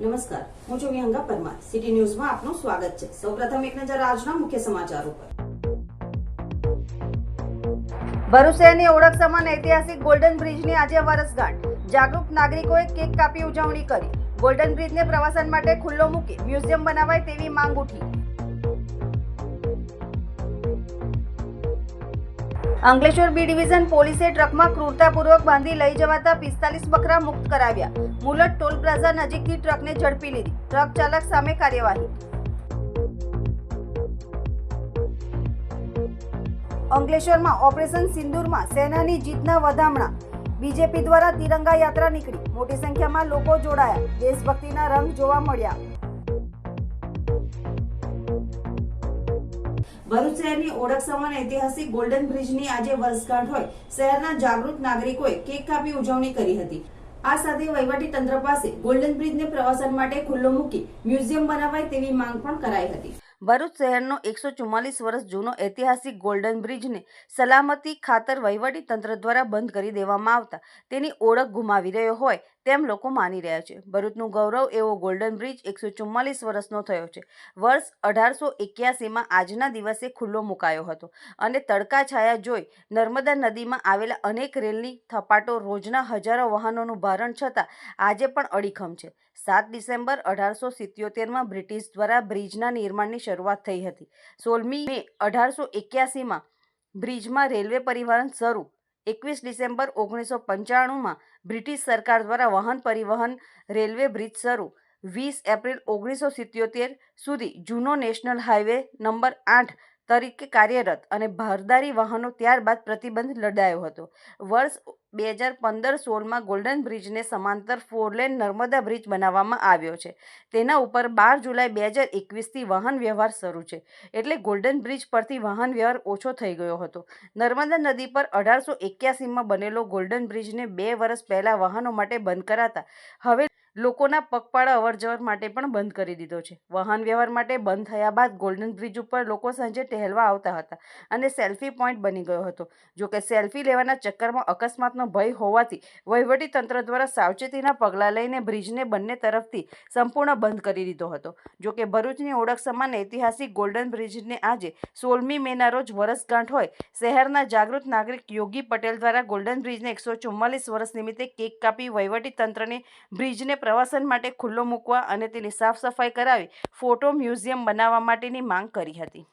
નમસ્કાર, હું છું વિહંગા પરમાર. સિટી ન્યૂઝમાં આપનું સ્વાગત છે. સૌપ્રથમ એક નજર આજના મુખ્ય સમાચારો પર. ભરૂચ શહેરની ઓળખ સમાન ઐતિહાસિક ગોલ્ડન બ્રિજની આજે વરસગાંઠ. જાગૃત નાગરિકોએ કેક કાપી ઉજવણી કરી. ગોલ્ડન બ્રિજને પ્રવાસન માટે ખુલ્લો મૂકી મ્યુઝિયમ બનાવાય તેવી માંગ ઉઠી. અંકલેશ્વર બી ડિવિઝન પોલીસે ટ્રકમાં ક્રૂરતાપૂર્વક બાંધી લઈ જવાતા પિસ્તાલીસ બકરા મુક્ત કરાવ્યા. મુલટ ટોલ પ્લાઝા નજીકથી ટ્રકને ઝડપી લીધી. ટ્રક ચાલક સામે કાર્યવાહી. અંકલેશ્વરમાં ઓપરેશન સિંદૂરમાં સેનાની જીતના વધામણા. બીજેપી દ્વારા તિરંગા યાત્રા નીકળી. મોટી સંખ્યામાં લોકો જોડાયા. દેશભક્તિના રંગ જોવા મળ્યા. ભરૂચ શહેરની ઓળખ સમાન ઐતિહાસિક ગોલ્ડન બ્રિજની આજે વર્ષગાંઠ હોય. શહેરના જાગૃત નાગરિકોએ કેક કાપી ઉજવણી કરી હતી. આ સાથે વહીવટી તંત્ર પાસે ગોલ્ડન બ્રિજને પ્રવાસન માટે ખુલ્લો મૂકી મ્યુઝિયમ બનાવાય તેવી માંગ પણ કરાઈ હતી. ભરૂચ શહેરનો એકસો ચુમ્માલીસ વર્ષ જૂનો ઐતિહાસિક ગોલ્ડન બ્રિજને સલામતી ખાતર વહીવટી તંત્ર દ્વારા બંધ કરી દેવામાં આવતા. તેની ઓળખ ગુમાવી રહ્યો હોય તેમ લોકો માની રહ્યા છે. ભરૂચનું ગૌરવ એવો ગોલ્ડન બ્રિજ એકસો ચુમ્માલીસ વર્ષનો થયો છે. વર્ષ અઢારસો એક્યાસીમાં આજના દિવસે ખુલ્લો મુકાયો હતો અને તડકા છાયા જોઈ નર્મદા નદીમાં આવેલા અનેક રેલની થપાટો રોજના હજારો વાહનોનું ભારણ છતાં આજે પણ અડીખમ છે. સાત ડિસેમ્બર અઢારસો સિત્યોતેરમાં બ્રિટિશ દ્વારા બ્રિજના નિર્માણની શરૂઆત થઈ હતી. સોળમી મે અઢારસો એક્યાસીમાં બ્રિજમાં રેલવે પરિવહન શરૂ. એકવીસ ડિસેમ્બર ઓગણીસો પંચાણુંમાં બ્રિટિશ સરકાર દ્વારા વાહન પરિવહન રેલવે બ્રિજ શરૂ. વીસ એપ્રિલ ઓગણીસો સિત્યોતેર સુધી જૂનો નેશનલ હાઈવે નંબર આઠ તરીકે કાર્યરત અને ભારદારી વાહનો ત્યારબાદ પ્રતિબંધ લડાયો હતો. વર્ષ બે હજાર પંદર સોળમાં ગોલ્ડન બ્રિજને સમાંતર ફોરલેન નર્મદા બ્રિજ બનાવવામાં આવ્યો છે. તેના ઉપર બાર જુલાઈ બે હજાર એકવીસથી વાહન વ્યવહાર શરૂ છે. એટલે ગોલ્ડન બ્રિજ પરથી વાહન વ્યવહાર ઓછો થઈ ગયો હતો. નર્મદા નદી પર અઢારસો એક્યાસીમાં બનેલો ગોલ્ડન બ્રિજને બે વર્ષ પહેલાં વાહનો માટે બંધ કરાતા. હવે લોકોના પગપાળા અવરજવર માટે પણ બંધ કરી દીધો છે. વાહન વ્યવહાર માટે બંધ થયા બાદ ગોલ્ડન બ્રિજ ઉપર લોકો સાંજે ટહેલવા આવતા હતા અને સેલ્ફી પોઈન્ટ બની ગયો હતો. જો કે સેલ્ફી લેવાના ચક્કરમાં અકસ્માતનો ભય હોવાથી વહીવટી તંત્ર દ્વારા સાવચેતીના પગલાં લઈને બ્રિજને બંને તરફથી સંપૂર્ણ બંધ કરી દીધો હતો. જો કે ભરૂચની ઓળખ સમાન ઐતિહાસિક ગોલ્ડન બ્રિજને આજે સોળમી મેના રોજ વરસગાંઠ હોય, શહેરના જાગૃત નાગરિક યોગી પટેલ દ્વારા ગોલ્ડન બ્રિજને એકસો ચુમ્માલીસ વર્ષ નિમિત્તે કેક કાપી વહીવટી તંત્રને બ્રિજને પ્રવાસન માટે ખુલ્લો મૂકવા અને તેની સાફ સફાઈ કરાવી ફોટો મ્યુઝિયમ બનાવવા માટેની માંગ કરી હતી.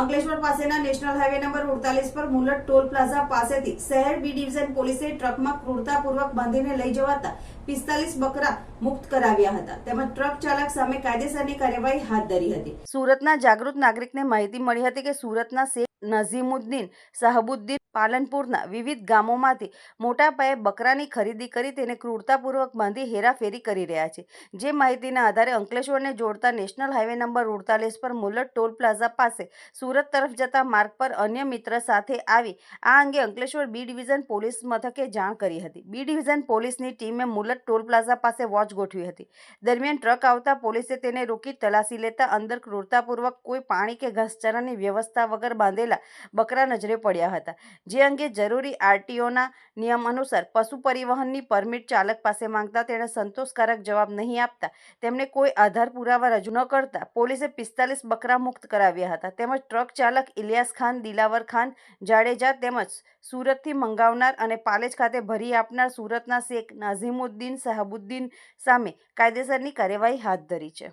અંકલેશ્વર પાસેના નેશનલ હાઈવે નંબર ઉડતાલીસ પર મુલટ ટોલ પ્લાઝા પાસેથી શહેર બી ડિવિઝન પોલીસે ટ્રકમાં ક્રૂરતાપૂર્વક બાંધીને લઈ જવાતા પિસ્તાલીસ બકરા મુક્ત કરાવ્યા હતા. તેમજ ટ્રક ચાલક સામે કાયદેસરની કાર્યવાહી હાથ ધરી હતી. સુરતના જાગૃત નાગરિકને માહિતી મળી હતી કે સુરતના શેખ નઝીમુદ્દીન સાહબુદ્દીન પાલનપુરના વિવિધ ગામોમાંથી મોટા પાયે બકરાની ખરીદી કરી તેને ક્રૂરતાપૂર્વક બાંધી હેરાફેરી કરી રહ્યા છે. જે માહિતીના આધારે અંકલેશ્વરને જોડતા નેશનલ હાઈવે નંબર ઉડતાલીસ પર મુલટ ટોલ પ્લાઝા પાસે સુરત તરફ જતા માર્ગ પર અન્ય મિત્ર સાથે આવી આ અંગે અંકલેશ્વર બી ડિવિઝન પોલીસ મથકે જાણ કરી હતી. બી ડિવિઝન પોલીસની ટીમે મુલટ ટોલ પ્લાઝા પાસે વોચ ગોઠવી હતી. દરમિયાન ટ્રક આવતા પોલીસે તેને રોકી તલાશી લેતા અંદર ક્રૂરતાપૂર્વક કોઈ પાણી કે ઘાસચારાની વ્યવસ્થા વગર બાંધેલા બકરા નજરે પડ્યા હતા. જે અંગે જરૂરી આરટીઓના નિયમ અનુસાર પશુ પરિવહનની પરમિટ ચાલક પાસે માંગતા તેણે સંતોષકારક જવાબ નહીં આપતા. તેમને કોઈ આધાર પુરાવા રજૂ ન કરતા પોલીસે પિસ્તાલીસ બકરા મુક્ત કરાવ્યા હતા. તેમજ ટ્રક ચાલક ઇલિયાસ ખાન, દિલાવર ખાન, જાડેજા તેમજ સુરતથી મંગાવનાર અને પાલેજ ખાતે ભરી આપનાર સુરતના શેખ નાઝીમુદ્દીન સાહબુદ્દીન સામે કાયદેસરની કાર્યવાહી હાથ ધરી છે.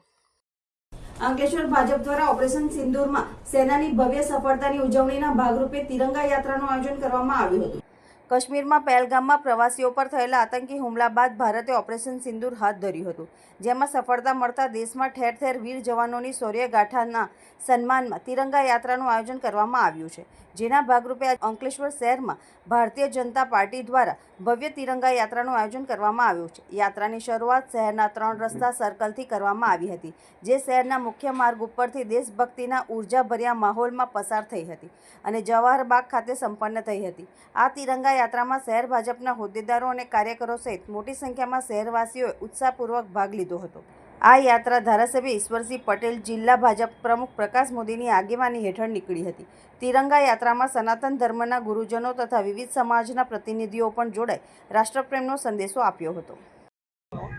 અંકલેશ્વર ભાજપ દ્વારા ઓપરેશન સિંદૂરમાં સેનાની ભવ્ય સફળતાની ઉજવણીના ભાગરૂપે તિરંગા યાત્રાનું આયોજન કરવામાં આવ્યું હતું. કાશ્મીરમાં પહેલગામમાં પ્રવાસીઓ પર થયેલા આતંકી હુમલા બાદ ભારતે ઓપરેશન સિંદૂર હાથ ધર્યું હતું. જેમાં સફળતા મળતા દેશમાં ઠેર ઠેર વીર જવાનોની શૌર્યગાથાના સન્માનમાં તિરંગા યાત્રાનું આયોજન કરવામાં આવ્યું છે. જેના ભાગરૂપે આ અંકલેશ્વર શહેરમાં ભારતીય જનતા પાર્ટી દ્વારા ભવ્ય તિરંગા યાત્રાનું આયોજન કરવામાં આવ્યું છે. યાત્રાની શરૂઆત શહેરના ત્રણ રસ્તા સર્કલથી કરવામાં આવી હતી, જે શહેરના મુખ્ય માર્ગ ઉપરથી દેશભક્તિના ઉર્જાભર્યા માહોલમાં પસાર થઈ હતી અને જવાહરબાગ ખાતે સંપન્ન થઈ હતી. આ તિરંગા યાત્રામાં શહેર ભાજપના હોદ્દેદારો અને કાર્યકરો સહિત મોટી સંખ્યામાં શહેરવાસીઓએ ઉત્સાહપૂર્વક ભાગ લીધો હતો. આ યાત્રા ધારાસભ્ય ઈશ્વરસિંહ પટેલ, જિલ્લા ભાજપ પ્રમુખ પ્રકાશ મોદીની આગેવાની હેઠળ નીકળી હતી. તિરંગા યાત્રામાં સનાતન ધર્મના ગુરુજનો તથા વિવિધ સમાજના પ્રતિનિધિઓ પણ જોડાઈ રાષ્ટ્રપ્રેમનો સંદેશો આપ્યો હતો.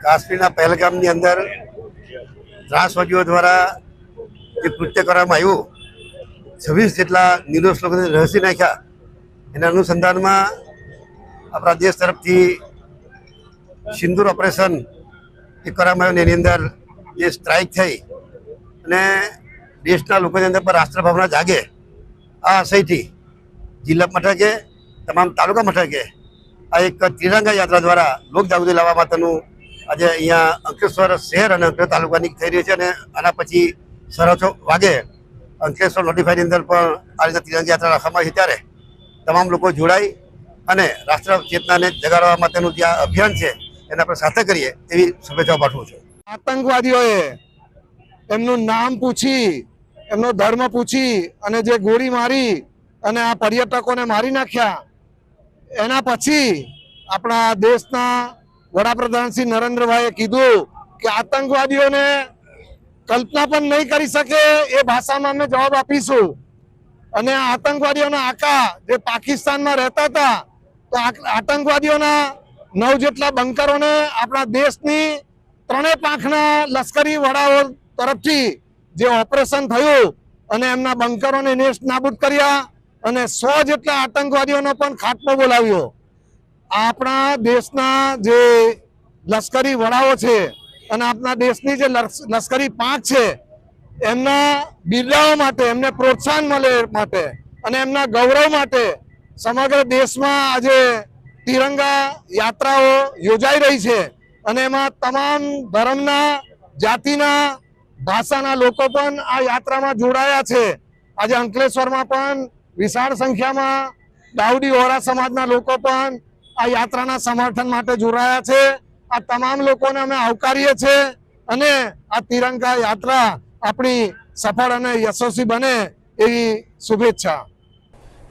કાશ્મીરના પહેલગામની અંદર ત્રાસવાદીઓ દ્વારા જે કૃત્ય કરવામાં આવ્યું, છવ્વીસ જેટલા નિર્દોષ લોકોને રહસી નાખ્યા. એના અનુસંધાનમાં આપણા દેશ તરફથી સિંદૂર ઓપરેશન એ કરવામાં આવ્યું એની અંદર જે સ્ટ્રાઇક થઈ અને દેશના લોકોની અંદર પણ રાષ્ટ્રભાવના જાગે, આ આશયથી જિલ્લા મથકે, તમામ તાલુકા મથકે આ એક ત્રિરંગા યાત્રા દ્વારા લોક જાગૃતિ લાવવા માટેનું આજે અહીંયા અંકલેશ્વર શહેર અને અંકલેશ્વર તાલુકાની થઈ રહી છે અને આના પછી સરહદો વાગે. અંકલેશ્વર નોટિફાઈની અંદર પણ આ રીતે ત્રિરંગા યાત્રા રાખવામાં આવી ત્યારે તમામ લોકો જોડાઈ અને રાષ્ટ્ર ચેતનાને જગાડવા માટેનું જે અભિયાન છે એને આપણે સાથે કરીએ એવી શુભેચ્છાઓ પાઠવું છું. આતંકવાદીઓએ એમનું નામ પૂછી, એમનો ધર્મ પૂછી અને જે ગોળી મારી અને આ પર્યટકોને મારી નાખ્યા, એના પછી આપણા દેશના વડાપ્રધાન શ્રી નરેન્દ્રભાઈએ કીધું કે આતંકવાદીઓને કલ્પના પણ નહીં કરી શકે એ ભાષામાં અમે જવાબ આપીશું. અને આતંકવાદીઓના આકા જે પાકિસ્તાનમાં રહેતા હતા, તો આતંકવાદીઓના નવ જેટલા બંકરોને આપણા દેશની ત્રણેય પાંખના લશ્કરી વડાઓ તરફથી જે ઓપરેશન થયું અને એમના બંકરોને નેસ્ટ નાબૂદ કર્યા અને સો જેટલા આતંકવાદીઓનો પણ ખાત્મો બોલાવ્યો. આપણા દેશના જે લશ્કરી વડાઓ છે અને આપણા દેશની જે લશ્ક- લશ્કરી પાંખ છે, એમના બિરદાઓ માટે, એમને પ્રોત્સાહન મળે માટે અને એમના ગૌરવ માટે સમગ્ર દેશમાં આજે તિરંગા યાત્રાઓ યોજાઈ રહી છે અને એમાં તમામ ધર્મના, જાતિના, ભાષાના લોકો પણ આ યાત્રામાં જોડાયા છે. આજે અંકલેશ્વરમાં પણ વિશાળ સંખ્યામાં દાઉડી વોરા સમાજના લોકો પણ આ યાત્રાના સમર્થન માટે જોડાયા છે. આ તમામ લોકોને અમે આવકારીએ છીએ અને આ તિરંગા યાત્રા આપણી સફળ અને યશસ્વી બને એવી શુભેચ્છા.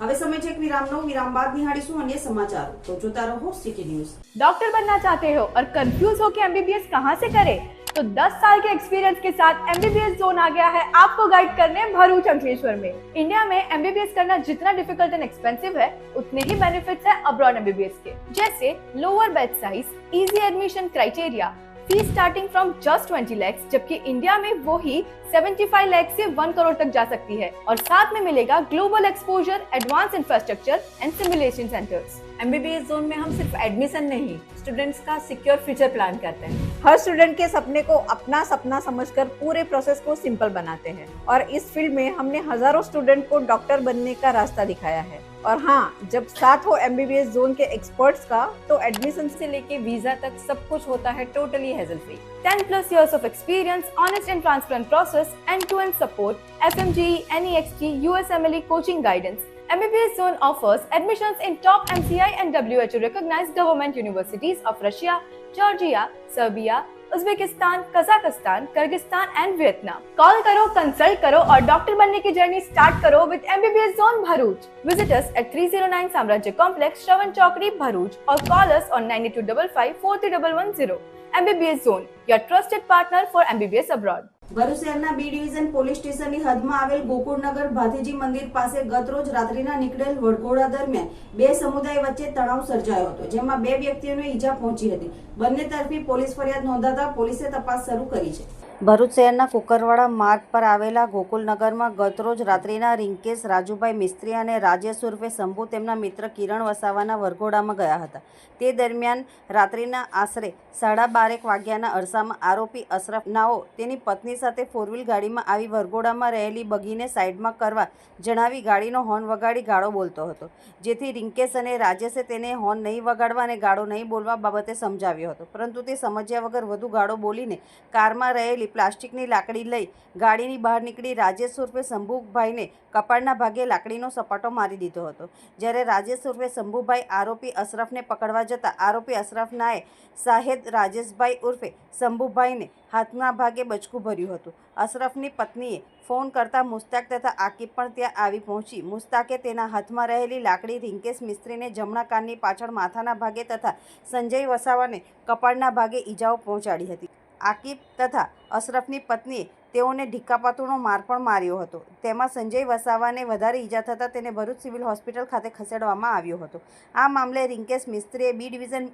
હવે સમય છે એક વિરામનો વિરામ બાદ નિહાળીશું અન્ય સમાચારો તો જોતા રહો સિટી ન્યૂઝ डॉक्टर बनना चाहते हो और कंफ्यूज हो कि एमबीबीएस कहाँ से करें तो 10 साल के एक्सपीरियंस के साथ एमबीबीएस जोन आ गया है आपको गाइड करने भरूच अंकलेश्वर में इंडिया में एमबीबीएस करना जितना डिफिकल्ट एंड एक्सपेंसिव है उतने ही बेनिफिट्स है अब्रॉड एमबीबीएस के जैसे lower bed size easy admission criteria fees starting from just 20 lakhs जबकि इंडिया में वो ही 75 लाख से 1 करोड़ तक जा सकती है। और साथ में मिलेगा global exposure advance infrastructure and simulation centres MBBS zone में हम सिर्फ़ एडमिशन नहीं स्टूडेंट्स का सिक्योर फ्यूचर प्लान करते हैं। हर स्टूडेंट के सपने को अपना सपना समझकर पूरे प्रोसेस को सिंपल बनाते हैं। और इस फ़ील्ड में हमने हज़ारों स्टूडेंट को डॉक्टर बनने का रास्ता दिखाया है। और हाँ जब साथ हो एम जोन के एक्सपर्ट्स का तो एडमिशन से लेके वीज़ा तक सब कुछ होता है totally hassle free ten plus years of experience honest and transparent process end to end support F M G N X G U S M L coaching guidance MBBS Zone offers admissions in top MCI and WHO recognized government universities of Russia Georgia Serbia Uzbekistan, Kazakhstan, Kyrgyzstan and Vietnam. Call करो consult करो और doctor बनने की journey start करो with MBBS zone Bharuch visitors at three zero nine Samrajya complex Shravan Chokdi Bharuch और call us on 9255 MBBS zone your trusted partner for MBBS abroad. Bharuch શહેરના B division police સ્ટેશનની હદમાં આવેલ ગોકુળનગર ભાથીજી મંદિર પાસે ગતરોજ રાત્રિના નીકળેલ વડઘોડા દરમિયાન બે સમુદાય વચ્ચે તણાવ સર્જાયો હતો, જેમાં બે વ્યક્તિઓને ઈજા પહોંચી હતી. બંને તરફી પોલીસ ફરિયાદ નોંધાતા પોલીસે તપાસ શરૂ કરી છે. ભરૂચ શહેરના કુકરવાડા માર્ગ પર આવેલા ગોકુલનગરમાં ગતરોજ રાત્રિના રિંકેશ, રાજુભાઈ મિસ્ત્રી અને રાજેશ ઉર્ફે શંભુ તેમના મિત્ર કિરણ વસાવાના વરઘોડામાં ગયા હતા. તે દરમિયાન રાત્રિના આશરે સાડા બારેક વાગ્યાના અરસામાં આરોપી અશરફ નાઓ તેની પત્ની સાથે ફોર વ્હીલ ગાડીમાં આવી વરઘોડામાં રહેલી બગીને સાઈડમાં કરવા જણાવી ગાડીનો હોર્ન વગાડી ગાળો બોલતો હતો. જેથી રિંકેશ અને રાજેશે તેને હોર્ન નહીં વગાડવા અને ગાળો નહીં બોલવા બાબતે સમજાવ્યો હતો. પરંતુ તે સમજ્યા વગર વધુ ગાળો બોલીને કારમાં રહેલી પ્લાસ્ટિકની લાકડી લઈ ગાડીની બહાર નીકળી રાજેશ ઉર્ફે શંભુભાઈને કપાળના ભાગે લાકડીનો સપાટો મારી દીધો હતો. જ્યારે રાજેશ ઉર્ફે શંભુભાઈ આરોપી અશરફને પકડવા જતાં આરોપી અશરફનાએ શાહેદ રાજેશભાઈ ઉર્ફે શંભુભાઈને હાથના ભાગે બચકું ભર્યું હતું. અશરફની પત્નીએ ફોન કરતાં મુસ્તાક તથા આકીબ પણ ત્યાં આવી પહોંચી. મુસ્તાકે તેના હાથમાં રહેલી લાકડી રિંકેશ મિસ્ત્રીને જમણા કાનની પાછળ માથાના ભાગે તથા સંજય વસાવાને કપાળના ભાગે ઈજાઓ પહોંચાડી હતી. આકિબ તથા અશરફની પત્નીએ તેઓને ઢીકાપાતુનો માર પણ માર્યો હતો. તેમાં સંજય વસાવાને વધારે ઈજા થતાં તેને ભરૂચ સિવિલ હોસ્પિટલ ખાતે ખસેડવામાં આવ્યો હતો. આ મામલે રિંકેશ મિસ્ત્રીએ બી ડિવિઝન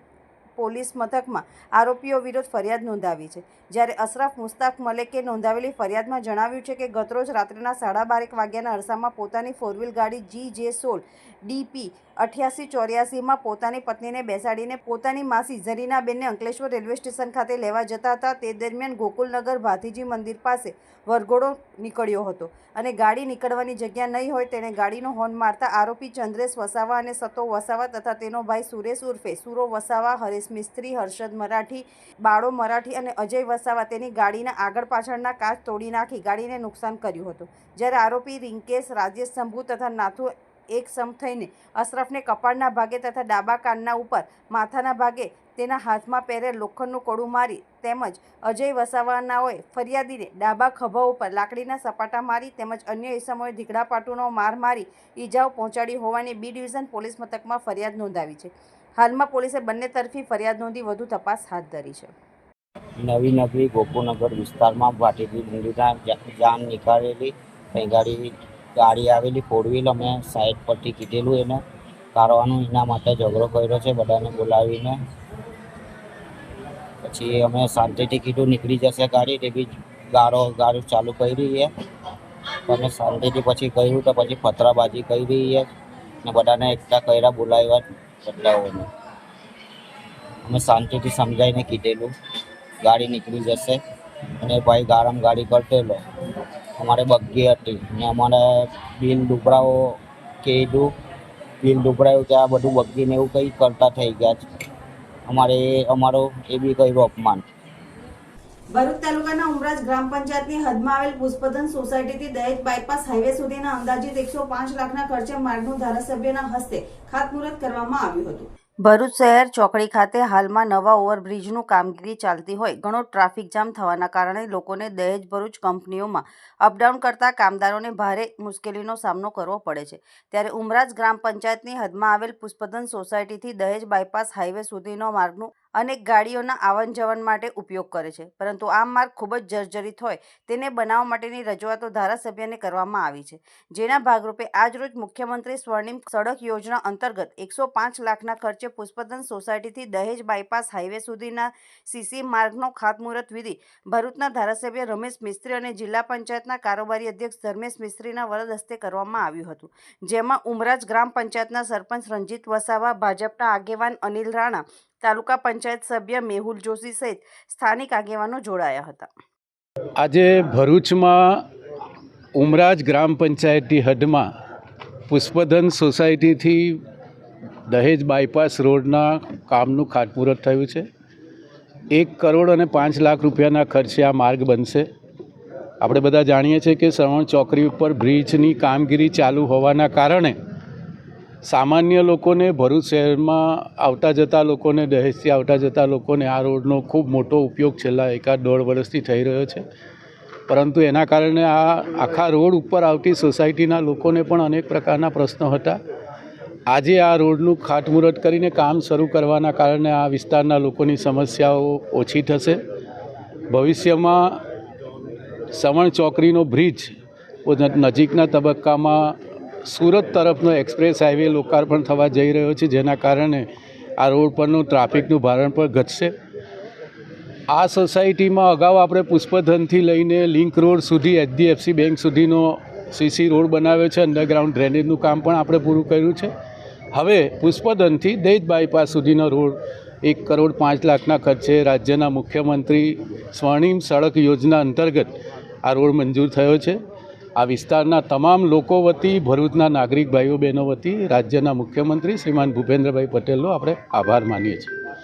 પોલીસ મથકમાં આરોપીઓ વિરુદ્ધ ફરિયાદ નોંધાવી છે. જ્યારે અશરફ મુસ્તાક મલેકે નોંધાવેલી ફરિયાદમાં જણાવ્યું છે કે ગતરોજ રાત્રિના સાડા બારેક વાગ્યાના અરસામાં પોતાની ફોર વ્હીલ ગાડી જી જે સોળ ડીપી અઠ્યાસી ચોર્યાસીમાં પોતાની પત્નીને બેસાડીને પોતાની માસી ઝરીનાબેનને અંકલેશ્વર રેલવે સ્ટેશન ખાતે લેવા જતા હતા. તે દરમિયાન ગોકુલનગર ભાતીજી મંદિર પાસે વરઘોડો નીકળ્યો હતો અને ગાડી નીકળવાની જગ્યા નહીં હોય તેણે ગાડીનો હોર્ન મારતા આરોપી ચંદ્રેશ વસાવા અને સતો વસાવા તથા તેનો ભાઈ સુરેશ ઉર્ફે સુરો વસાવા, હરેશ મિસ્ત્રી, હર્ષદ મરાઠી, બાળો મરાઠી અને અજય વસાવા તેની ગાડીના આગળ પાછળના કાચ તોડી નાખી ગાડીને નુકસાન કર્યું હતું. જ્યારે આરોપી રિંકેશ રાજેશ શંભુ તથા નાથુ એક સમ થઈને અશરફને કપાળના ભાગે તથા ડાબા કાનના ઉપર માથાના ભાગે તેના હાથમાં પહેરેલ લોખંડનું કોડું મારી તેમજ અજય વસાવાનાઓએ ફરિયાદીને ડાબા ખભા ઉપર લાકડીના સપાટા મારી તેમજ અન્ય ઇસમોએ ધીકડા પાટુનો માર મારી ઈજાઓ પહોંચાડી હોવાની બી ડિવિઝન પોલીસ મથકમાં ફરિયાદ નોંધાવી છે. હાલમાં પોલીસે બંને તરફી ફરિયાદ નોંધી વધુ તપાસ હાથ ધરી છે. નવી નગરી ગોપુનગર વિસ્તારમાં ભાટીજી ડુંગળીના જાન નીકાળેલી ગાડી ગાડી આવેલી ફોર વ્હીલ અમે સાઈડ પરથી કીધેલું એને. કાઢવાનું એના માટે ઝઘડો કર્યો છે, બધાને બોલાવીને. પછી અમે શાંતિથી કીધું, નીકળી જશે ગાડી. તે બી ગારો, ગાડી ચાલુ કરી છે અમે શાંતિથી પછી કહ્યું તો પછી ફતરાબાજી કરી છે ને બધાને એકતા કર્યા, બોલાવ્યા બદલાઓને અમે શાંતિથી સમજાવીને કીધેલું, ગાડી નીકળી જશે. અને ભાઈ ગારમ ગાડી કરતેલો અમારે બગ્ગી હતી. ને અમારે બિન ડુબરાઓ કીધું. બિલ ડુબરાયું કે આ બધું બગ્ગીને એવું કંઈ કરતા થઈ ગયા છે. અમારે અમારું એ બી કર્યું અપમાન. ભરૂચ તાલુકાના ઉમરાજ ગ્રામ પંચાયતની હદમાં આવેલ પુષ્પધન સોસાયટીથી દહેજ બાયપાસ હાઈવે સુધીના અંદાજિત એકસો પાંચ લાખના ખર્ચે માર્ગનું ધારાસભ્યના હસ્તે ખાતમુહૂર્ત કરવામાં આવ્યું હતું. ભરૂચ શહેર ચોકડી ખાતે હાલમાં નવા ઓવરબ્રિજનું કામગીરી ચાલતી હોય. ઘણો ટ્રાફિક જામ થવાના કારણે લોકોને દહેજ ભરૂચ કંપનીઓમાં અપડાઉન કરતા કામદારોને ભારે મુશ્કેલીનો સામનો કરવો પડે છે. ત્યારે ઉમરાજ ગ્રામ પંચાયતની હદમાં આવેલ પુષ્પધન સોસાયટીથી દહેજ બાયપાસ હાઈવે સુધીનો માર્ગનું અનેક ગાડીઓના આવન જવન માટે ઉપયોગ કરે છે. પરંતુ આ માર્ગ ખૂબ જ જર્જરિત હોય તેને બનાવવા માટેની રજૂઆતો ધારાસભ્યને કરવામાં આવી છે. જેના ભાગરૂપે આજરોજ મુખ્યમંત્રી સ્વર્ણિમ સડક યોજના અંતર્ગત એકસો પાંચ લાખના ખર્ચે પુષ્પદન સોસાયટીથી દહેજ બાયપાસ હાઈવે સુધીના સીસી માર્ગનો ખાતમુહૂર્ત વિધિ ભરૂચના ધારાસભ્ય રમેશ મિસ્ત્રી અને જિલ્લા પંચાયતના કારોબારી અધ્યક્ષ ધર્મેશ મિસ્ત્રીના વરદ હસ્તે કરવામાં આવ્યું હતું. જેમાં ઉમરાજ ગ્રામ પંચાયતના સરપંચ રંજીત વસાવા, ભાજપના આગેવાન અનિલ રાણા તાલુકા પંચાયત સભ્ય મેહુલ જોશી સહિત સ્થાનિક આગેવાનો જોડાયા હતા. આજે ભરૂચમાં ઉમરાજ ગ્રામ પંચાયતની હદમાં પુષ્પધન સોસાયટીથી દહેજ બાયપાસ રોડના કામનું ખાતમુહૂર્ત થયું છે. એક કરોડ અને પાંચ લાખ રૂપિયાના ખર્ચે આ માર્ગ બનશે. આપણે બધા જાણીએ છીએ કે શ્રવણ ચોકડી ઉપર બ્રિજની કામગીરી ચાલુ હોવાના કારણે સામાન્ય લોકોને ભરૂચ શહેરમાં આવતા જતા લોકોને, દહેજથી આવતા જતા લોકોને આ રોડનો ખૂબ મોટો ઉપયોગ છેલ્લા એકાદ દોઢ વર્ષથી થઈ રહ્યો છે. પરંતુ એના કારણે આ આખા રોડ ઉપર આવતી સોસાયટીના લોકોને પણ અનેક પ્રકારના પ્રશ્નો હતા. આજે આ રોડનું ખાતમુહૂર્ત કરીને કામ શરૂ કરવાના કારણે આ વિસ્તારના લોકોની સમસ્યાઓ ઓછી થશે. ભવિષ્યમાં સવણ ચોકડીનો બ્રિજ નજીકના તબક્કામાં સુરત તરફનો એક્સપ્રેસ હાઈવે લોકાર્પણ થવા જઈ રહ્યો છે, જેના કારણે આ રોડ પરનું ટ્રાફિકનું ભારણ પણ ઘટશે. આ સોસાયટીમાં અગાઉ આપણે પુષ્પધનથી લઈને લિંક રોડ સુધી, એચડીએફસી બેંક સુધીનો સીસી રોડ બનાવ્યો છે, અંડરગ્રાઉન્ડ ડ્રેનેજનું કામ પણ આપણે પૂરું કર્યું છે. હવે પુષ્પધનથી દેજ બાયપાસ સુધીનો રોડ, એક કરોડ પાંચ લાખના ખર્ચે રાજ્યના મુખ્યમંત્રી સ્વર્ણિમ સડક યોજના અંતર્ગત આ રોડ મંજૂર થયો છે. આ વિસ્તારના તમામ લોકો વતી, ભરૂચના નાગરિક ભાઈઓ બહેનો વતી, રાજ્યના મુખ્યમંત્રી શ્રીમાન ભૂપેન્દ્રભાઈ પટેલનો આપણે આભાર માનીએ છીએ.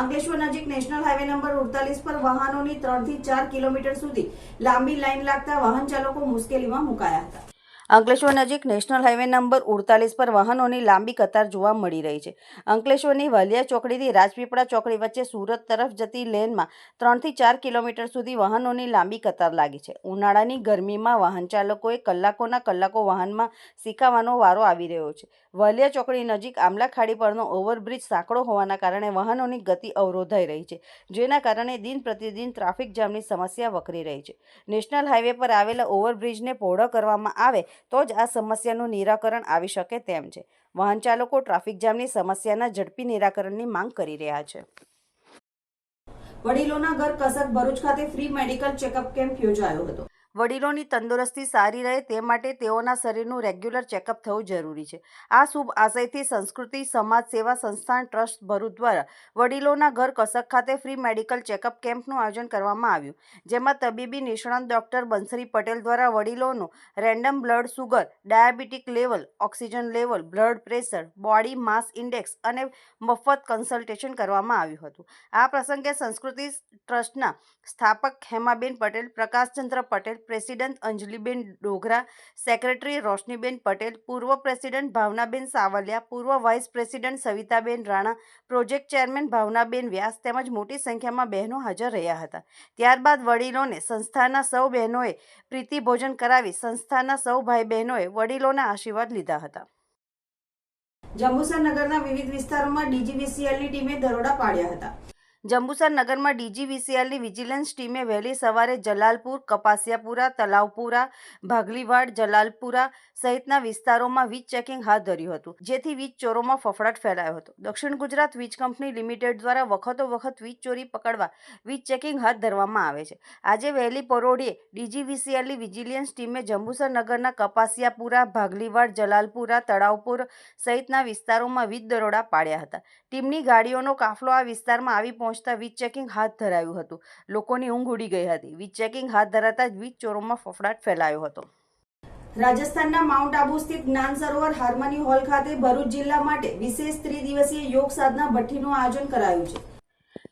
અંકલેશ્વર નજીક નેશનલ હાઈવે નંબર ઉડતાલીસ પર વાહનોની ત્રણથી ચાર કિલોમીટર સુધી લાંબી લાઈન લાગતા વાહન ચાલકો મુશ્કેલીમાં મુકાયા હતા. અંકલેશ્વર નજીક નેશનલ હાઈવે નંબર ઉડતાલીસ પર વાહનોની લાંબી કતાર જોવા મળી રહી છે. અંકલેશ્વરની વાલિયા ચોકડીથી રાજપીપળા ચોકડી વચ્ચે સુરત તરફ જતી લેનમાં ત્રણથી ચાર કિલોમીટર સુધી વાહનોની લાંબી કતાર લાગી છે. ઉનાળાની ગરમીમાં વાહન ચાલકોએ કલાકોના કલાકો વાહનમાં શીખાવાનો વારો આવી રહ્યો છે. વાલિયા ચોકડી નજીક આમલા ખાડી પરનો ઓવરબ્રિજ સાંકડો હોવાના કારણે વાહનોની ગતિ અવરોધાઈ રહી છે, જેના કારણે દિન પ્રતિદિન ટ્રાફિક જામની સમસ્યા વકરી રહી છે. નેશનલ હાઈવે પર આવેલા ઓવરબ્રિજને પહોળો કરવામાં આવે તો જ આ સમસ્યાનું નિરાકરણ આવી શકે તેમ છે. વાહન ચાલકો ટ્રાફિક જામની સમસ્યાના ઝડપી નિરાકરણની માંગ કરી રહ્યા છે. વડીલોના ઘર કસર ભરૂચ ખાતે ફ્રી મેડિકલ ચેકઅપ કેમ્પ યોજાયો હતો. વડીલોની તંદુરસ્તી સારી રહે તે માટે તેઓના શરીરનું રેગ્યુલર ચેકઅપ થવું જરૂરી છે. આ શુભ આશયથી સંસ્કૃતિ, સમાજ સેવા સંસ્થાન, ટ્રસ્ટ, ભરૂચ દ્વારા વડીલોના ઘર કસક ખાતે ફ્રી મેડિકલ ચેકઅપ કેમ્પનું આયોજન કરવામાં આવ્યું, જેમાં તબીબી નિષ્ણાંત ડોક્ટર બંસરી પટેલ દ્વારા વડીલોનું random blood sugar, diabetic level, oxygen level, blood pressure, body mass index અને મફત કન્સલ્ટેશન કરવામાં આવ્યું હતું. આ પ્રસંગે સંસ્કૃતિ ટ્રસ્ટના સ્થાપક હેમાબેન પટેલ, પ્રકાશચંદ્ર પટેલ પ્રેસિડેન્ટ અંજલિબેન ડોગરા સેક્રેટરી રોશનીબેન પટેલ પૂર્વ પ્રેસિડેન્ટ ભાવનાબેન સાવલિયા પૂર્વ vice president Savitaben Rana project chairman Bhavnaben Vyas તેમજ મોટી સંખ્યામાં બહેનો હાજર રહ્યા હતા. ત્યારબાદ વડીલોને સંસ્થાના સૌ બહેનોએ પ્રીતિ ભોજન કરાવી સંસ્થાના સૌ ભાઈ બહેનોએ વડીલોના આશીર્વાદ લીધા હતા. જંબુસર નગરના વિવિધ વિસ્તારોમાં ડીજીવીસીએલની ટીમે દરોડા પાડ્યા હતા. જંબુસર નગરમાં ડીજીવીસીએલની વિજિલન્સ ટીમે વહેલી સવારે જલાલપુર, કપાસિયાપુરા, તલાવપુરા, ભાગલીવાડ, જલાલપુરા સહિતના વિસ્તારોમાં વીજ ચેકિંગ હાથ ધર્યું હતું, જેથી વીજ ચોરોમાં ફફડાટ ફેલાયો હતો. દક્ષિણ ગુજરાત વીજ કંપની લિમિટેડ દ્વારા વખતો વખત વીજ ચોરી પકડવા વીજ ચેકિંગ હાથ ધરવામાં આવે છે. આજે વહેલી પરોઢીએ ડીજીવીસીએલની વિજિલન્સ ટીમે જંબુસર નગરના કપાસિયાપુરા, ભાગલીવાડ, જલાલપુરા, તળાવપુર સહિતના વિસ્તારોમાં વીજ દરોડા પાડ્યા હતા. ટીમની ગાડીઓનો કાફલો આ વિસ્તારમાં આવી પહોંચતા વીજ ચેકિંગ હાથ ધરાયું હતું. લોકોની ઊંઘ ઉડી ગઈ હતી. વીજ ચેકિંગ હાથ ધરાતા જ વીજ ચોરોમાં ફફડાટ ફેલાયો હતો. રાજસ્થાનના માઉન્ટ આબુ સ્થિત જ્ઞાન સરોવર હાર્મની હોલ ખાતે ભરૂચ જિલ્લા માટે વિશેષ ત્રિદિવસીય યોગ સાધના ભઠ્ઠીનું આયોજન કરાયું છે.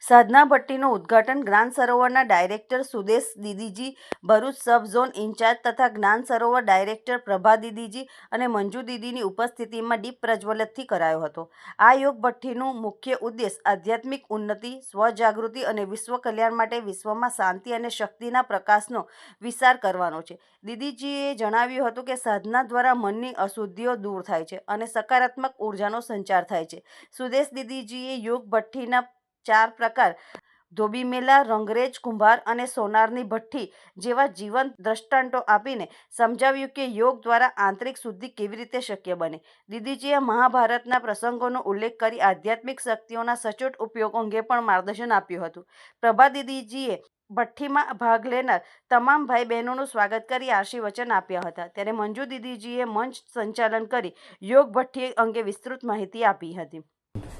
સાધના ભટ્ટીનું ઉદ્ઘાટન જ્ઞાન સરોવરના director Sudesh Didiji, Bharuch sub zone in-charge તથા જ્ઞાન સરોવર ડાયરેક્ટર પ્રભા દીદીજી અને મંજુ દીદીની ઉપસ્થિતિમાં દીપ પ્રજ્વલિતથી કરાયો હતો. આ યોગ ભઠ્ઠીનું મુખ્ય ઉદ્દેશ આધ્યાત્મિક ઉન્નતિ, સ્વજાગૃતિ અને વિશ્વ કલ્યાણ માટે વિશ્વમાં શાંતિ અને શક્તિના પ્રકાશનો વિસ્તાર કરવાનો છે. દીદીજીએ જણાવ્યું હતું કે સાધના દ્વારા મનની અશુદ્ધિઓ દૂર થાય છે અને સકારાત્મક ઉર્જાનો સંચાર થાય છે. સુદેશ દીદીજીએ યોગ ભઠ્ઠીના ચાર પ્રકાર. ધોબી મેલા રંગરેજ, કુંભાર અને સોનારની ભઠ્ઠી જેવા જીવંત દ્રષ્ટાંતો આપીને સમજાવ્યું કે યોગ દ્વારા આંતરિક શુદ્ધિ કેવી રીતે શક્ય બને. દીદીજીએ મહાભારતના પ્રસંગોનો ઉલ્લેખ કરી આધ્યાત્મિક શક્તિઓના સચોટ ઉપયોગ અંગે પણ માર્ગદર્શન આપ્યું હતું. પ્રભા દીદીજીએ ભઠ્ઠીમાં ભાગ લેનાર તમામ ભાઈ બહેનોનું સ્વાગત કરી આશીર્વચન આપ્યા હતા. ત્યારે મંજુ દીદીજીએ મંચ સંચાલન કરી યોગ ભઠ્ઠી અંગે વિસ્તૃત માહિતી આપી હતી.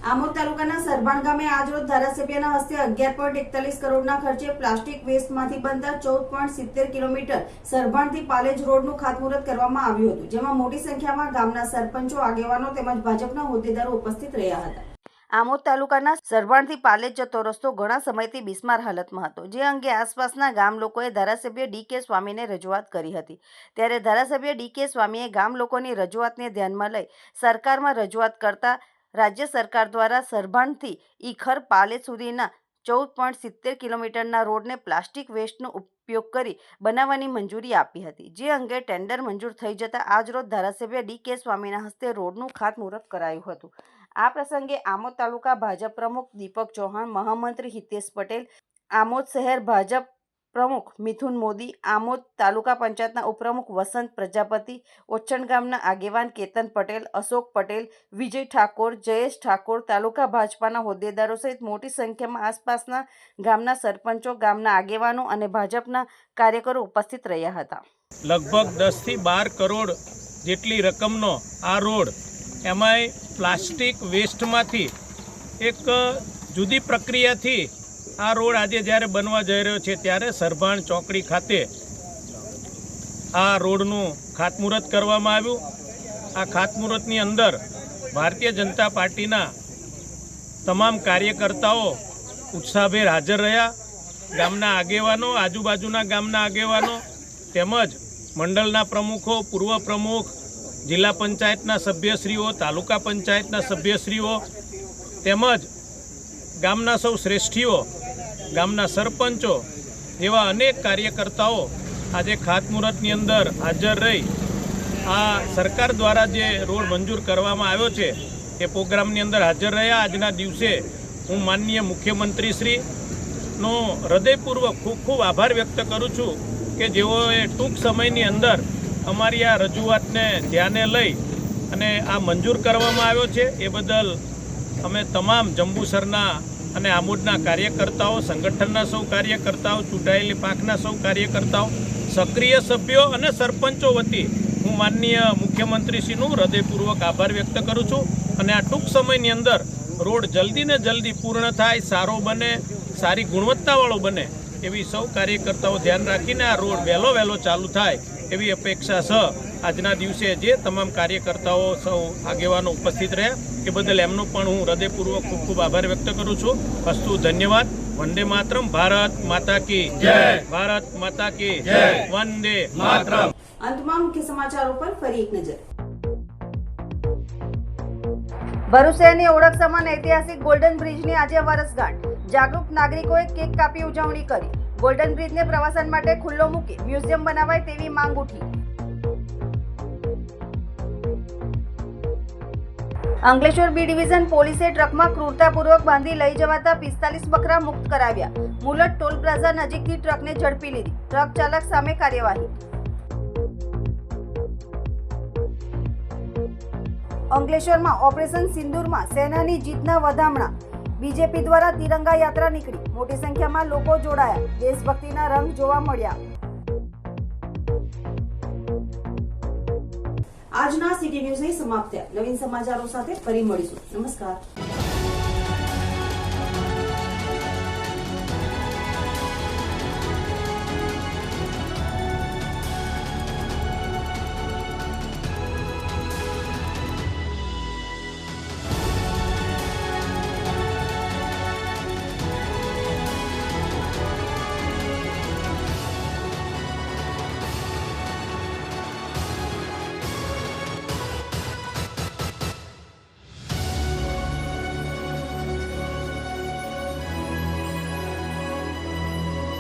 આમોદ તાલુકાના સરભાણ ગામે આજરોજ ધારાસભ્યના હસ્તે અગિયાર પોઈન્ટ એકતાલીસ કરોડના ખર્ચે પ્લાસ્ટિક વેસ્ટમાંથી બનતા ચૌદ પોઈન્ટ સિત્તેર કિલોમીટર સરભાણથી પાલેજ રોડનું ખાતમુહૂર્ત કરવામાં આવ્યું હતું, જેમાં મોટી સંખ્યામાં ગામના સરપંચો, આગેવાનો તેમજ ભાજપના હોદ્દેદારો ઉપસ્થિત રહ્યા હતા. આમોદ તાલુકાના સરભાણથી પાલેજ જતો રસ્તો ઘણા સમયથી બિસ્માર હાલતમાં હતો, જે અંગે આસપાસના ગામ લોકોએ ધારાસભ્ય ડી કે સ્વામીને રજૂઆત કરી હતી. ત્યારે ધારાસભ્ય ડી કે સ્વામીએ ગામ લોકોની રજૂઆતને ધ્યાનમાં લઈ સરકારમાં રજૂઆત કરતા રાજ્ય સરકાર દ્વારા સરભાણથી ઈખર પાલે સુધીના ચૌદ પોઈન્ટ સિત્તેર કિલોમીટરના રોડને પ્લાસ્ટિક વેસ્ટનો ઉપયોગ કરી બનાવવાની મંજૂરી આપી હતી. જે અંગે ટેન્ડર મંજૂર થઈ જતાં આજરોજ ધારાસભ્ય ડી કે સ્વામીના હસ્તે રોડનું ખાતમુહૂર્ત કરાયું હતું. આ પ્રસંગે આમોદ તાલુકા ભાજપ પ્રમુખ દીપક ચૌહાણ, મહામંત્રી હિતેશ પટેલ, આમોદ શહેર ભાજપ પ્રમુખ મિથુન મોદી, આમોદ તાલુકા પંચાયતના ઉપપ્રમુખ વસંત પ્રજાપતિ ઓચ્છણ ગામના આગેવાન કેતન પટેલ, અશોક પટેલ, વિજય ઠાકોર, જયેશ ઠાકોર, તાલુકા ભાજપાના હોદ્દેદારો સહિત મોટી સંખ્યામાં આસપાસના ગામના સરપંચો, ગામના આગેવાનો અને ભાજપના કાર્યકરો ઉપસ્થિત રહ્યા હતા. લગભગ દસથી બાર કરોડ જેટલી રકમનો આ રોડ એમાંય પ્લાસ્ટિક વેસ્ટમાંથી એક જુદી પ્રક્રિયાથી આ રોડ આજે જ્યારે બનવા જઈ રહ્યો છે ત્યારે સરભાણ ચોકડી ખાતે આ રોડનું ખાતમુહૂર્ત કરવામાં આવ્યું. આ ખાતમુહૂર્તની અંદર ભારતીય જનતા પાર્ટીના તમામ કાર્યકર્તાઓ ઉત્સાહભેર હાજર રહ્યા. ગામના આગેવાનો, આજુબાજુના ગામના આગેવાનો તેમજ મંડળના પ્રમુખો, પૂર્વ પ્રમુખ, જિલ્લા પંચાયતના સભ્યશ્રીઓ, તાલુકા પંચાયતના સભ્યશ્રીઓ તેમજ ગામના સૌ શ્રેષ્ઠીઓ ગામના સરપંચો એવા અનેક કાર્યકર્તાઓ આજે ખાતમુહૂર્તની અંદર હાજર રહી. આ સરકાર દ્વારા જે રોડ મંજૂર કરવામાં આવ્યો છે, એ પ્રોગ્રામની અંદર હાજર રહ્યા. આજના દિવસે હું માનનીય મુખ્યમંત્રીશ્રીનો હૃદયપૂર્વક ખૂબ ખૂબ આભાર વ્યક્ત કરું છું કે જેઓએ ટૂંક સમયની અંદર અમારી આ રજૂઆતને ધ્યાને લઈ અને આ મંજૂર કરવામાં આવ્યો છે. એ બદલ અમે તમામ જંબુસરના અને આમોદના કાર્યકર્તાઓ, સંગઠનના સૌ કાર્યકર્તાઓ, ચૂંટાયેલી પાંખના સૌ કાર્યકર્તાઓ, સક્રિય સભ્યો અને સરપંચો વતી હું માનનીય મુખ્યમંત્રીશ્રીનું હૃદયપૂર્વક આભાર વ્યક્ત કરું છું અને આ ટૂંક સમયની અંદર રોડ જલ્દી ને જલ્દી પૂર્ણ થાય, સારો બને, સારી ગુણવત્તાવાળો બને એવી સૌ કાર્યકર્તાઓ ધ્યાન રાખીને આ રોડ વહેલો વહેલો ચાલુ થાય એવી અપેક્ષા છે આજના દિવસે જે તમામ કાર્યકર્તાઓ સૌ આગેવાનો ઉપસ્થિત રહ્યા એ બદલ એમનો પણ હું હૃદયપૂર્વક ખૂબ ખૂબ આભાર વ્યક્ત કરું છું. અસ્તુ ધન્યવાદ. વંદે માતરમ. ભારત માતા કી જય. ભારત માતા કી જય. વંદે માતરમ. અંતમાં મુખ્ય સમાચારો પર ફરી એક નજર. ભરૂચ શહેરની ઓળખ સમાન ઐતિહાસિક ગોલ્ડન બ્રિજની આજે વર્ષગાંઠ જાગૃત નાગરિકોએ કેક કાપી ઉજવણી કરી. ગોલ્ડન બ્રિજને પ્રવાસન માટે ખુલ્લો મૂકી મ્યુઝિયમ બનાવાય તેવી માંગ ઉઠી. અંકલેશ્વર બી ડિવિઝન પોલીસે ટ્રકમાં ક્રૂરતાપૂર્વક બાંધી લઈ જવાતા પિસ્તાલીસ બકરા મુક્ત કરાવ્યા. મુલટ ટોલ પ્લાઝા નજીકથી ટ્રકને ઝડપી લીધી. ટ્રક ચાલક સામે કાર્યવાહી. અંકલેશ્વરમાં ઓપરેશન સિંદૂરમાં સેનાની જીતના વધામણા. બીજેપી દ્વારા તિરંગા યાત્રા નીકળી. મોટી સંખ્યામાં લોકો જોડાયા. દેશભક્તિના રંગ જોવા મળ્યા. આજના સિટી ન્યૂઝ અહીં સમાપ્ત થયા. નવીન સમાચારો સાથે ફરી મળીશું. નમસ્કાર.